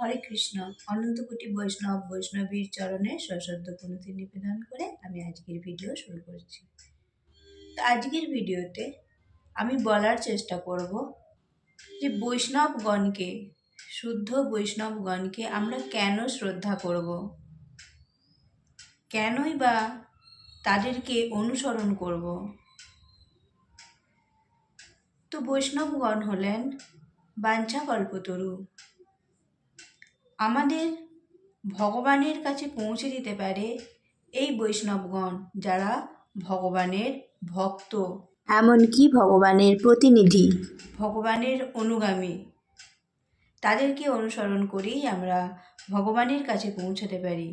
হরে কৃষ্ণ। অনন্তকোটি বৈষ্ণব বৈষ্ণবীর চরণে সশ্রদ্ধ প্রণতি নিবেদন করে আমি আজকের ভিডিও শুরু করছি। তো আজকের ভিডিওতে আমি বলার চেষ্টা করব যে বৈষ্ণবগণকে, শুদ্ধ বৈষ্ণবগণকে আমরা কেন শ্রদ্ধা করব? কেনই বা তাদেরকে অনুসরণ করব? তো বৈষ্ণবগণ হলেন বাঞ্ছা কল্পতরু আমাদের ভগবানের কাছে পৌঁছে দিতে পারে এই বৈষ্ণবগণ যারা ভগবানের ভক্ত। এমনকি ভগবানের প্রতিনিধি। ভগবানের অনুগামী। তাদেরকে অনুসরণ করেই আমরা ভগবানের কাছে পৌঁছাতে পারি।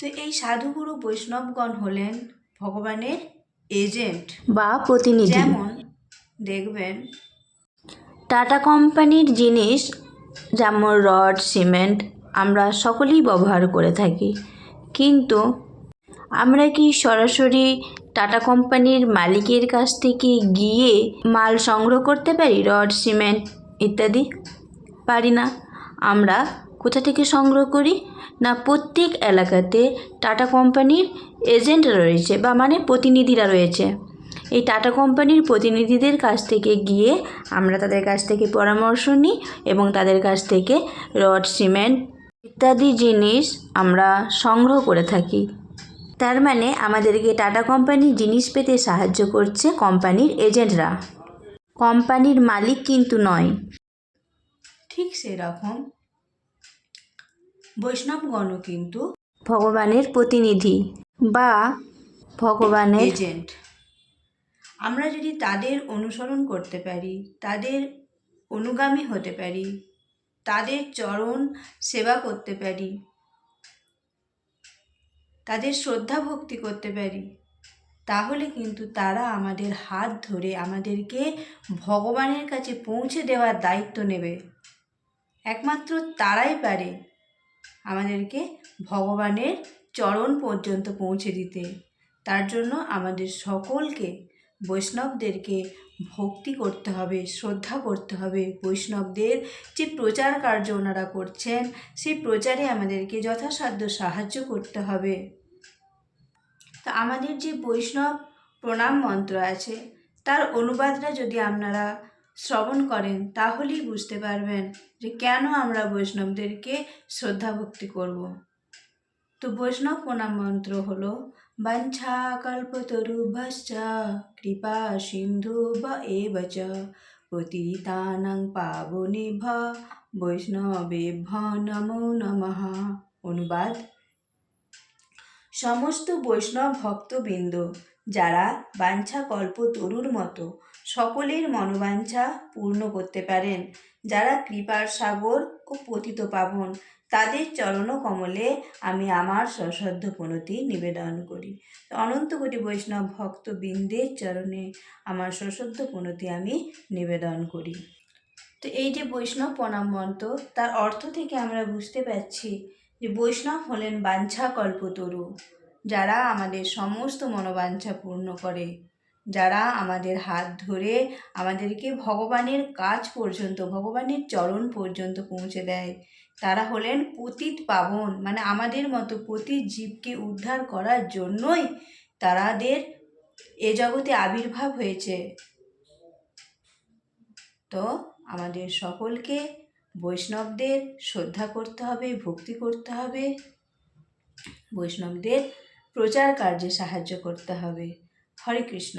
তো এই সাধুগুরু বৈষ্ণবগণ হলেন ভগবানের এজেন্ট। বা প্রতিনিধি। যেমন দেখবেন টাটা কোম্পানির জিনিস যেমন রড, সিমেন্ট, আমরা সকলেই ব্যবহার করে থাকি। কিন্তু আমরা কি সরাসরি টাটা কোম্পানির মালিকের কাছ থেকে গিয়ে মাল সংগ্রহ করতে পারি, রড, সিমেন্ট ইত্যাদি? পারি না। আমরা কোথা থেকে সংগ্রহ করি? না প্রত্যেক এলাকাতে টাটা কোম্পানির এজেন্ট রয়েছে বা মানে প্রতিনিধিরা রয়েছে। এই টাটা কোম্পানির প্রতিনিধিদের কাছ থেকে গিয়ে আমরা তাদের কাছ থেকে পরামর্শ নিই এবং তাদের কাছ থেকে রড সিমেন্ট ইত্যাদি জিনিস আমরা সংগ্রহ করে থাকি। তার মানে আমাদেরকে টাটা কোম্পানির জিনিস পেতে সাহায্য করছে কোম্পানির এজেন্টরা। কোম্পানির মালিক কিন্তু নয়। ঠিক সেরকম। বৈষ্ণবগণও কিন্তু ভগবানের প্রতিনিধি বা ভগবানের এজেন্ট। আমরা যদি তাদের অনুসরণ করতে পারি, তাদের অনুগামী হতে পারি, তাদের চরণ সেবা করতে পারি, তাদের শ্রদ্ধা ভক্তি করতে পারি, তাহলে কিন্তু তারা আমাদের হাত ধরে আমাদেরকে ভগবানের কাছে পৌঁছে দেওয়ার দায়িত্ব নেবে। একমাত্র তারাই পারে আমাদেরকে ভগবানের চরণ পর্যন্ত পৌঁছে দিতে। তার জন্য আমাদের সকলকে বৈষ্ণবদেরকে ভক্তি করতে হবে, শ্রদ্ধা করতে হবে। বৈষ্ণবদের যে প্রচার কার্য ওনারা করছেন, সেই প্রচারে আমাদেরকে যথাসাধ্য সাহায্য করতে হবে। তা আমাদের যে বৈষ্ণব প্রণাম মন্ত্র আছে, তার অনুবাদটা যদি আপনারা শ্রবণ করেন, তাহলেই বুঝতে পারবেন যে কেন আমরা বৈষ্ণবদেরকে শ্রদ্ধা ভক্তি করব। তো বৈষ্ণব প্রণাম মন্ত্র হল, বাঞ্ছা কল্পতরুভশ্চ, কৃপা সিন্ধু বা এব চ, পতিতানাং পাবনেভ বৈষ্ণবেভ্য নমো নমঃ। অনুবাদ। সমস্ত বৈষ্ণব ভক্তবৃন্দ যারা বাঞ্ছা কল্প তরুর মতো সকলের মনোবাঞ্ছা পূর্ণ করতে পারেন যারা কৃপার সাগর ও পতিত পাবন, তাদের চরণ কমলে আমি আমার সশ্রদ্ধ প্রণতি নিবেদন করি। অনন্ত কোটি বৈষ্ণব ভক্তবৃন্দের চরণে আমার সশ্রদ্ধ প্রণতি আমি নিবেদন করি। তো এই যে বৈষ্ণব প্রণাম মন্ত্র, তার অর্থ থেকে আমরা বুঝতে পারছি যে বৈষ্ণব হলেন বাঞ্ছা কল্পতরু যারা আমাদের সমস্ত মনোবাঞ্ছা পূর্ণ করে। যারা আমাদের হাত ধরে আমাদেরকে ভগবানের কাজ পর্যন্ত, ভগবানের চরণ পর্যন্ত পৌঁছে দেয়। তারা হলেন পতিত পাবন মানে আমাদের মতো প্রতি জীবকে উদ্ধার করার জন্যই তারাদের এ জগতে আবির্ভাব হয়েছে। তো আমাদের সকলকে বৈষ্ণবদের শ্রদ্ধা করতে হবে, ভক্তি করতে হবে, বৈষ্ণবদের প্রচার কার্যে সাহায্য করতে হবে। হরে কৃষ্ণ।